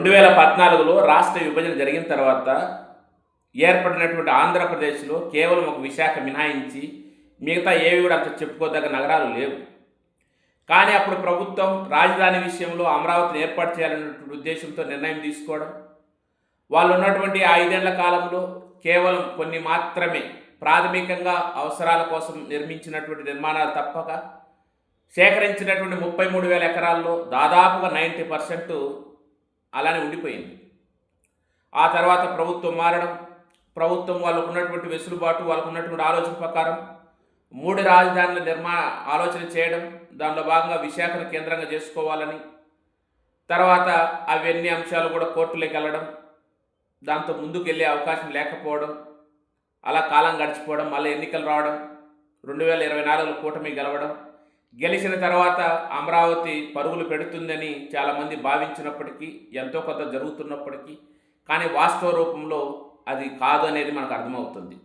రెండు వేల పద్నాలుగులో రాష్ట్ర విభజన జరిగిన తర్వాత ఏర్పడినటువంటి ఆంధ్రప్రదేశ్లో కేవలం ఒక విశాఖ మినహాయించి మిగతా ఏవి కూడా అంత చెప్పుకోదగ్గ నగరాలు లేవు. కానీ అప్పుడు ప్రభుత్వం రాజధాని విషయంలో అమరావతిని ఏర్పాటు చేయాలన్నటువంటి ఉద్దేశంతో నిర్ణయం తీసుకోవడం వాళ్ళు ఉన్నటువంటి ఆ ఐదేళ్ళ కాలంలో కేవలం కొన్ని మాత్రమే ప్రాథమికంగా అవసరాల కోసం నిర్మించినటువంటి నిర్మాణాలు తప్పక సేకరించినటువంటి ముప్పై మూడు వేల ఎకరాల్లో దాదాపుగా నైంటీ పర్సెంట్ అలానే ఉండిపోయింది. ఆ తర్వాత ప్రభుత్వం మారడం ప్రభుత్వం వాళ్ళకు ఉన్నటువంటి వెసులుబాటు వాళ్ళకు ఉన్నటువంటి ఆలోచన ప్రకారం మూడు రాజధానుల నిర్మాణ ఆలోచన చేయడం దానిలో భాగంగా విశాఖను కేంద్రంగా చేసుకోవాలని తర్వాత అవన్నీ అంశాలు కూడా కోర్టులోకి వెళ్ళడం దాంతో ముందుకు వెళ్ళే అవకాశం లేకపోవడం అలా కాలం గడిచిపోవడం మళ్ళీ ఎన్నికలు రావడం రెండు వేల ఇరవై నాలుగులో కూటమి గెలవడం గెలిచిన తర్వాత అమరావతి పరుగులు పెడుతుందని చాలామంది భావించినప్పటికీ ఎంతో కొంత జరుగుతున్నప్పటికీ కానీ వాస్తవ రూపంలో అది కాదు అనేది మనకు అర్థమవుతుంది.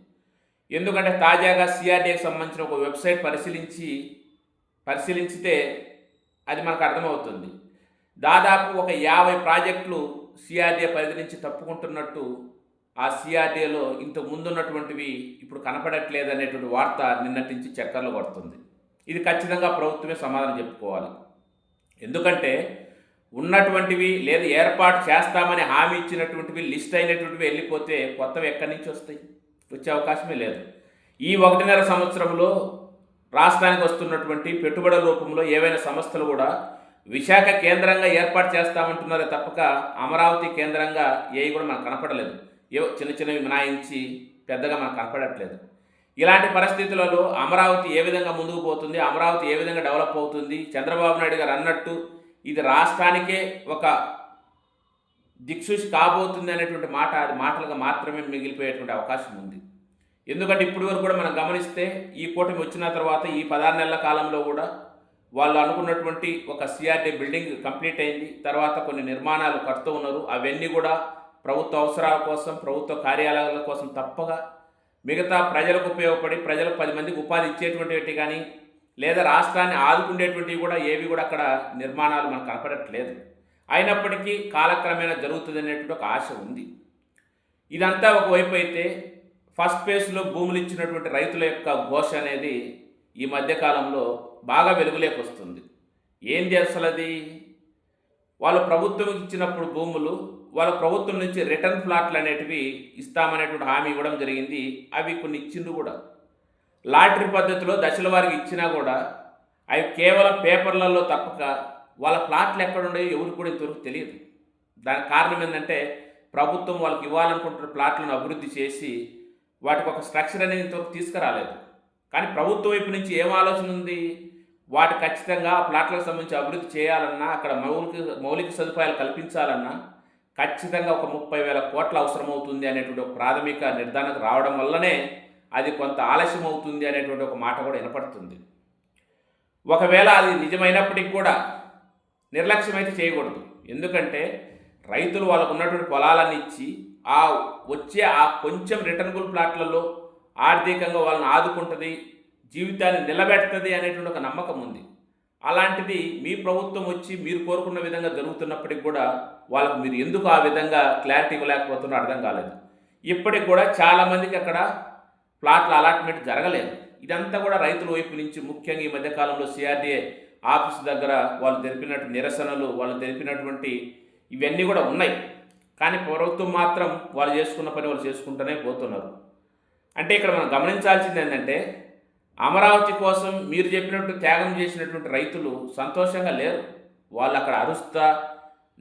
ఎందుకంటే తాజాగా సిఆర్డీకి సంబంధించిన ఒక వెబ్సైట్ పరిశీలించి పరిశీలించితే అది మనకు అర్థమవుతుంది. దాదాపు ఒక యాభై ప్రాజెక్టులు సిఆర్డీఏ పరిధి నుంచి తప్పుకుంటున్నట్టు ఆ సిఆర్డీఏలో ఇంతకు ముందున్నటువంటివి ఇప్పుడు కనపడట్లేదు అనేటువంటి వార్త నిన్నటి నుంచి చక్కర్లు కొడుతుంది. ఇది ఖచ్చితంగా ప్రభుత్వమే సమాధానం చెప్పుకోవాలి. ఎందుకంటే ఉన్నటువంటివి లేదా ఏర్పాటు చేస్తామని హామీ ఇచ్చినటువంటివి లిస్ట్ అయినటువంటివి వెళ్ళిపోతే కొత్తవి ఎక్కడి నుంచి వస్తాయి? వచ్చే అవకాశమే లేదు. ఈ ఒకటిన్నర సంవత్సరంలో రాష్ట్రానికి వస్తున్నటువంటి పెట్టుబడుల రూపంలో ఏవైనా సంస్థలు కూడా విశాఖ కేంద్రంగా ఏర్పాటు చేస్తామంటున్నారే తప్పక అమరావతి కేంద్రంగా ఏవి కూడా మనకు కనపడలేదు. ఏవో చిన్న చిన్నవి మినాయించి పెద్దగా మనకు కనపడట్లేదు. ఇలాంటి పరిస్థితులలో అమరావతి ఏ విధంగా ముందుకు పోతుంది అమరావతి ఏ విధంగా డెవలప్ అవుతుంది చంద్రబాబు నాయుడు గారు అన్నట్టు ఇది రాష్ట్రానికే ఒక దిక్సూచి కాబోతుంది అనేటువంటి మాట అది మాటలుగా మాత్రమే మిగిలిపోయేటువంటి అవకాశం ఉంది. ఎందుకంటే ఇప్పటి వరకు కూడా మనం గమనిస్తే ఈ కూటమి వచ్చిన తర్వాత ఈ పదహారు నెలల కాలంలో కూడా వాళ్ళు అనుకున్నటువంటి ఒక సిఆర్డీ బిల్డింగ్ కంప్లీట్ అయింది. తర్వాత కొన్ని నిర్మాణాలు కడుతూ ఉన్నారు. అవన్నీ కూడా ప్రభుత్వ అవసరాల కోసం ప్రభుత్వ కార్యాలయాల కోసం తప్పగా మిగతా ప్రజలకు ఉపయోగపడి ప్రజలకు పది మందికి ఉపాధి ఇచ్చేటువంటివి కానీ లేదా రాష్ట్రాన్ని ఆదుకునేటువంటివి కూడా ఏవి కూడా అక్కడ నిర్మాణాలు మనకు కనపడట్లేదు. అయినప్పటికీ కాలక్రమేణా జరుగుతుంది అనేటువంటి ఒక ఆశ ఉంది. ఇదంతా ఒకవైపు అయితే ఫస్ట్ ఫేజ్లో భూములు ఇచ్చినటువంటి రైతుల యొక్క ఘోష అనేది ఈ మధ్యకాలంలో బాగా వెలుగులేకొస్తుంది ఏంది అసలు అది? వాళ్ళు ప్రభుత్వం ఇచ్చినప్పుడు భూములు వాళ్ళ ప్రభుత్వం నుంచి రిటర్న్ ప్లాట్లు అనేటివి ఇస్తామనేటువంటి హామీ ఇవ్వడం జరిగింది. అవి కొన్ని ఇచ్చిండ్రు కూడా. లాటరీ పద్ధతిలో దశల వారికి ఇచ్చినా కూడా అవి కేవలం పేపర్లలో తప్పక వాళ్ళ ప్లాట్లు ఎక్కడ ఉండేవి ఎవరికి కూడా ఇంతవరకు తెలియదు. దానికి కారణం ఏంటంటే ప్రభుత్వం వాళ్ళకి ఇవ్వాలనుకుంటున్న ప్లాట్లను అభివృద్ధి చేసి వాటికి ఒక స్ట్రక్చర్ అనేది ఇంతవరకు తీసుకురాలేదు. కానీ ప్రభుత్వం వైపు నుంచి ఏం ఆలోచన ఉంది? వాటి ఖచ్చితంగా ఆ ప్లాట్లకు సంబంధించి అభివృద్ధి చేయాలన్నా అక్కడ మౌలిక మౌలిక సదుపాయాలు కల్పించాలన్నా ఖచ్చితంగా ఒక ముప్పై వేల కోట్ల అవసరమవుతుంది అనేటువంటి ఒక ప్రాథమిక నిర్ధారణకు రావడం వల్లనే అది కొంత ఆలస్యం అవుతుంది అనేటువంటి ఒక మాట కూడా వినపడుతుంది. ఒకవేళ అది నిజమైనప్పటికీ కూడా నిర్లక్ష్యం అయితే చేయకూడదు. ఎందుకంటే రైతులు వాళ్ళకు ఉన్నటువంటి పొలాలని ఇచ్చి ఆ వచ్చే ఆ కొంచెం రిటర్నబుల్ ప్లాట్లలో ఆర్థికంగా వాళ్ళని ఆదుకుంటుంది జీవితాన్ని నిలబెడుతుంది అనేటువంటి ఒక నమ్మకం ఉంది. అలాంటిది మీ ప్రభుత్వం వచ్చి మీరు కోరుకున్న విధంగా జరుగుతున్నప్పటికి కూడా వాళ్ళకు మీరు ఎందుకు ఆ విధంగా క్లారిటీ ఇవ్వలేకపోతున్నా అర్థం కాలేదు. ఇప్పటికి కూడా చాలామందికి అక్కడ ప్లాట్ల అలాట్మెంట్ జరగలేదు. ఇదంతా కూడా రైతుల వైపు నుంచి ముఖ్యంగా ఈ మధ్యకాలంలో సిఆర్డీఏ ఆఫీస్ దగ్గర వాళ్ళు జరిపినట్టు నిరసనలు వాళ్ళు తెలిపినటువంటి ఇవన్నీ కూడా ఉన్నాయి. కానీ ప్రభుత్వం మాత్రం వాళ్ళు చేసుకున్న పని వాళ్ళు చేసుకుంటూనే పోతున్నారు. అంటే ఇక్కడ మనం గమనించాల్సింది ఏంటంటే అమరావతి కోసం మీరు చెప్పినట్టు త్యాగం చేసినటువంటి రైతులు సంతోషంగా లేరు. వాళ్ళు అక్కడ అరుస్తా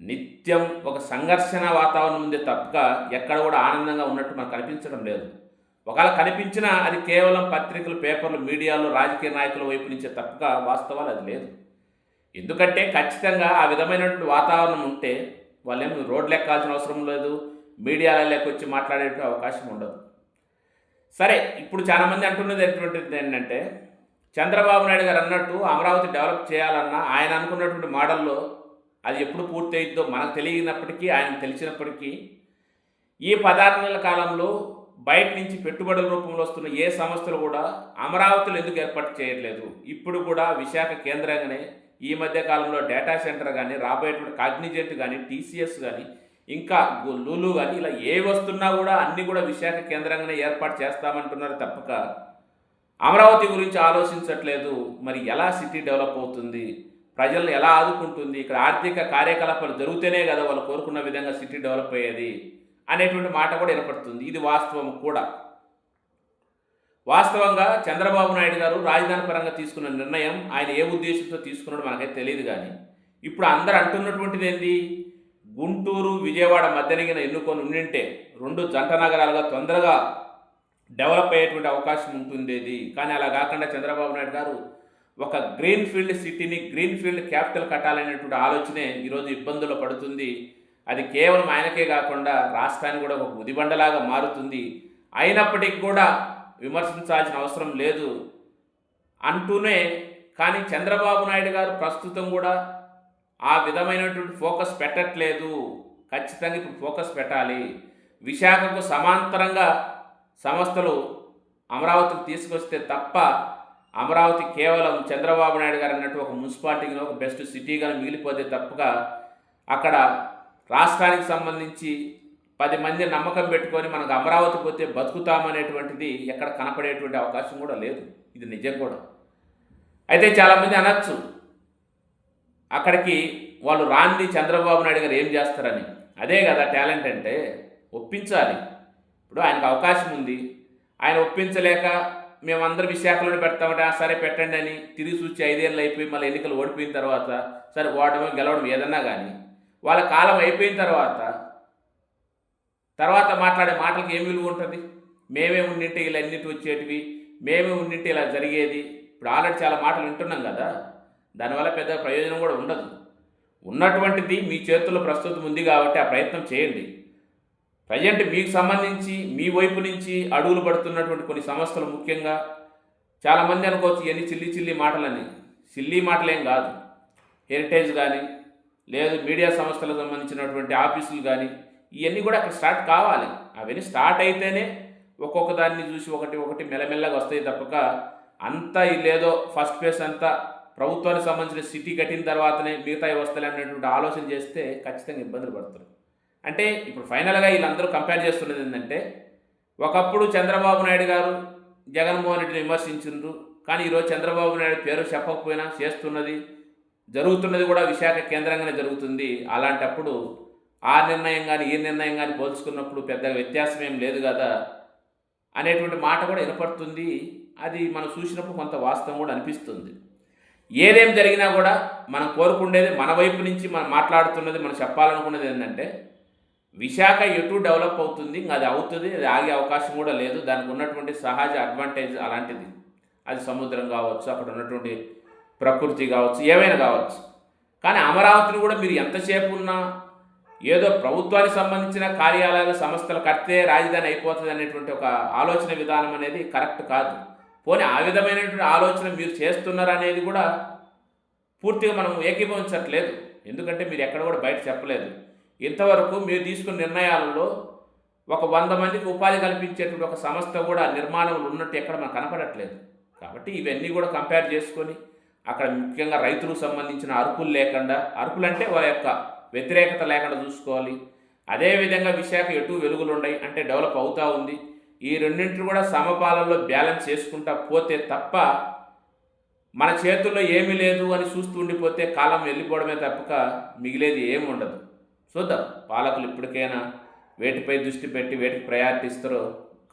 నిత్యం ఒక సంఘర్షణ వాతావరణం ఉంది తప్పక ఎక్కడ కూడా ఆనందంగా ఉన్నట్టు మనకు కనిపించడం లేదు. ఒకవేళ కనిపించినా అది కేవలం పత్రికలు పేపర్లు మీడియాలో రాజకీయ నాయకుల వైపు నుంచే తప్పక వాస్తవాలు అది లేదు. ఎందుకంటే ఖచ్చితంగా ఆ విధమైనటువంటి వాతావరణం ఉంటే వాళ్ళేమో రోడ్లు ఎక్కాల్సిన అవసరం లేదు మీడియాలలోకి వచ్చి మాట్లాడే అవకాశం ఉండదు. సరే ఇప్పుడు చాలామంది అంటున్నది ఎటువంటిది ఏంటంటే చంద్రబాబు నాయుడు గారు అన్నట్టు అమరావతి డెవలప్ చేయాలన్నా ఆయన అనుకున్నటువంటి మోడల్లో అది ఎప్పుడు పూర్తి అయిద్దో మనకు తెలియనప్పటికీ ఆయన తెలిసినప్పటికీ ఈ పదహారు నెలల కాలంలో బయట నుంచి పెట్టుబడుల రూపంలో వస్తున్న ఏ సంస్థలు కూడా అమరావతిలో ఎందుకు ఏర్పాటు చేయట్లేదు? ఇప్పుడు కూడా విశాఖ కేంద్రంగానే ఈ మధ్య కాలంలో డేటా సెంటర్ కానీ రాబోయేటువంటి కాగ్నిజెంట్ కానీ టీసీఎస్ కానీ ఇంకా లూలు కానీ ఇలా ఏ వస్తున్నా కూడా అన్నీ కూడా విశాఖ కేంద్రంగానే ఏర్పాటు చేస్తామంటున్నారు తప్పక. అమరావతి గురించి ఆలోచించట్లేదు. మరి ఎలా సిటీ డెవలప్ అవుతుంది? ప్రజలను ఎలా ఆదుకుంటుంది? ఇక్కడ ఆర్థిక కార్యకలాపాలు జరుగుతూనే కదా వాళ్ళు కోరుకున్న విధంగా సిటీ డెవలప్ అయ్యేది అనేటువంటి మాట కూడా వినపడుతుంది. ఇది వాస్తవం కూడా. వాస్తవంగా చంద్రబాబు నాయుడు గారు రాజధాని పరంగా తీసుకున్న నిర్ణయం ఆయన ఏ ఉద్దేశంతో తీసుకున్నాడో మనకైతే తెలియదు కానీ ఇప్పుడు అందరు అంటున్నటువంటిది ఏంటి గుంటూరు విజయవాడ మధ్యనగిన ఎన్నుకొని ఉండింటే రెండు జంట నగరాలుగా తొందరగా డెవలప్ అయ్యేటువంటి అవకాశం ఉంటుండేది. కానీ అలా కాకుండా చంద్రబాబు నాయుడు గారు ఒక గ్రీన్ ఫీల్డ్ సిటీని గ్రీన్ ఫీల్డ్ క్యాపిటల్ కట్టాలనేటువంటి ఆలోచనే ఈరోజు ఇబ్బందులు పడుతుంది. అది కేవలం ఆయనకే కాకుండా రాష్ట్రానికి కూడా ఒక ఉదిబండలాగా మారుతుంది. అయినప్పటికీ కూడా విమర్శించాల్సిన అవసరం లేదు అంటూనే కానీ చంద్రబాబు నాయుడు గారు ప్రస్తుతం కూడా ఆ విధమైనటువంటి ఫోకస్ పెట్టట్లేదు. ఖచ్చితంగా ఇప్పుడు ఫోకస్ పెట్టాలి. విశాఖకు సమాంతరంగా సంస్థలు అమరావతికి తీసుకొస్తే తప్ప అమరావతి కేవలం చంద్రబాబు నాయుడు గారు అన్నట్టు ఒక మున్సిపాలిటీగా ఒక బెస్ట్ సిటీగా మిగిలిపోతే తప్పగా అక్కడ రాష్ట్రానికి సంబంధించి పది మంది నమ్మకం పెట్టుకొని మనకు అమరావతి పోతే బతుకుతామనేటువంటిది ఎక్కడ కనపడేటువంటి అవకాశం కూడా లేదు. ఇది నిజం కూడా. అయితే చాలామంది అనొచ్చు. అక్కడికి వాళ్ళు రాంది చంద్రబాబు నాయుడు గారు ఏం చేస్తారని. అదే కదా టాలెంట్ అంటే ఒప్పించాలి. ఇప్పుడు ఆయనకు అవకాశం ఉంది. ఆయన ఒప్పించలేక మేమందరం విశాఖలోనే పెడతామంటే "ఆ, సరే పెట్టండి అని తిరిగి చూసి ఐదేళ్ళు అయిపోయి మళ్ళీ ఎన్నికలు ఓడిపోయిన తర్వాత సరే ఓడడం గెలవడం ఏదన్నా కానీ వాళ్ళ కాలం అయిపోయిన తర్వాత తర్వాత మాట్లాడే మాటలకు ఏం విలువ ఉంటుంది? మేమే ఉండింటే ఇలా అన్నిటి వచ్చేటివి మేమే ఉండింటే ఇలా జరిగేది. ఇప్పుడు ఆల్రెడీ చాలా మాటలు వింటున్నాం కదా. దానివల్ల పెద్ద ప్రయోజనం కూడా ఉండదు. ఉన్నటువంటిది మీ చేతుల్లో ప్రస్తుతం ఉంది కాబట్టి ఆ ప్రయత్నం చేయండి. ప్రజెంట్ మీకు సంబంధించి మీ వైపు నుంచి అడుగులు పడుతున్నటువంటి కొన్ని సంస్థలు ముఖ్యంగా చాలామంది అనుకోవచ్చు ఇవన్నీ చిల్లి చిల్లి మాటలని. చిల్లి మాటలేం కాదు. హెరిటేజ్ కానీ లేదు మీడియా సంస్థలకు సంబంధించినటువంటి ఆఫీసులు కానీ ఇవన్నీ కూడా అక్కడ స్టార్ట్ కావాలి. అవన్నీ స్టార్ట్ అయితేనే ఒక్కొక్క దాన్ని చూసి ఒకటి ఒకటి మెల్లమెల్లగా వస్తాయి తప్పక. అంతా లేదో ఫస్ట్ ఫేస్ అంతా ప్రభుత్వానికి సంబంధించిన సిటీ కట్టిన తర్వాతనే మిగతా వస్తాయి అనేటువంటి ఆలోచన చేస్తే ఖచ్చితంగా ఇబ్బందులు పడతారు అంటే ఇప్పుడు ఫైనల్గా వీళ్ళందరూ కంపేర్ చేస్తున్నది ఏంటంటే ఒకప్పుడు చంద్రబాబు నాయుడు గారు జగన్మోహన్ రెడ్డిని విమర్శించిండ్రు కానీ ఈరోజు చంద్రబాబు నాయుడు పేరు చెప్పకపోయినా చేస్తున్నది జరుగుతున్నది కూడా విశాఖ కేంద్రంగానే జరుగుతుంది. అలాంటప్పుడు ఆ నిర్ణయం కానీ ఈ నిర్ణయం కానీ పోల్చుకున్నప్పుడు పెద్దగా వ్యత్యాసం ఏం లేదు కదా అనేటువంటి మాట కూడా వినపడుతుంది. అది మనం చూసినప్పుడు కొంత వాస్తవం కూడా అనిపిస్తుంది. ఏదేం జరిగినా కూడా మనం కోరుకుండేది మన వైపు నుంచి మనం మాట్లాడుతున్నది మనం చెప్పాలనుకున్నది ఏంటంటే విశాఖ ఎటు డెవలప్ అవుతుంది ఇంకా అది అవుతుంది అది ఆగే అవకాశం కూడా లేదు. దానికి ఉన్నటువంటి సహజ అడ్వాంటేజ్ అలాంటిది. అది సముద్రం కావచ్చు అక్కడ ఉన్నటువంటి ప్రకృతి కావచ్చు ఏమైనా కావచ్చు. కానీ అమరావతిని కూడా మీరు ఎంతసేపు ఉన్నా ఏదో ప్రభుత్వానికి సంబంధించిన కార్యాలయాలు సంస్థలు కడితే రాజధాని అయిపోతుంది అనేటువంటి ఒక ఆలోచన విధానం అనేది కరెక్ట్ కాదు. పోనీ ఆ విధమైనటువంటి ఆలోచన మీరు చేస్తున్నారనేది కూడా పూర్తిగా మనం ఏకీభవించట్లేదు. ఎందుకంటే మీరు ఎక్కడ కూడా బయట చెప్పలేదు. ఇంతవరకు మీరు తీసుకున్న నిర్ణయాలలో ఒక వంద మందికి ఉపాధి కల్పించేటువంటి ఒక సంస్థ కూడా నిర్మాణంలో ఉన్నట్టు ఎక్కడ మనకు కనపడట్లేదు. కాబట్టి ఇవన్నీ కూడా కంపేర్ చేసుకొని అక్కడ ముఖ్యంగా రైతులకు సంబంధించిన అరుపులు లేకుండా అరుపులు అంటే వారి యొక్క వ్యతిరేకత లేకుండా చూసుకోవాలి. అదేవిధంగా విశాఖ ఎటు వెలుగులు ఉన్నాయి అంటే డెవలప్ అవుతూ ఉంది. ఈ రెండింటిని కూడా సమపాలనలో బ్యాలెన్స్ చేసుకుంటా పోతే తప్ప మన చేతుల్లో ఏమీ లేదు అని చూస్తూ ఉండిపోతే కాలం వెళ్ళిపోవడమే తప్పక మిగిలేది ఏమి ఉండదు. చూద్దాం పాలకులు ఇప్పటికైనా వేటిపై దృష్టి పెట్టి వేటికి ప్రయారిటీ ఇస్తారో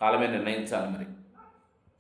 కాలమే నిర్ణయించాలి మరి.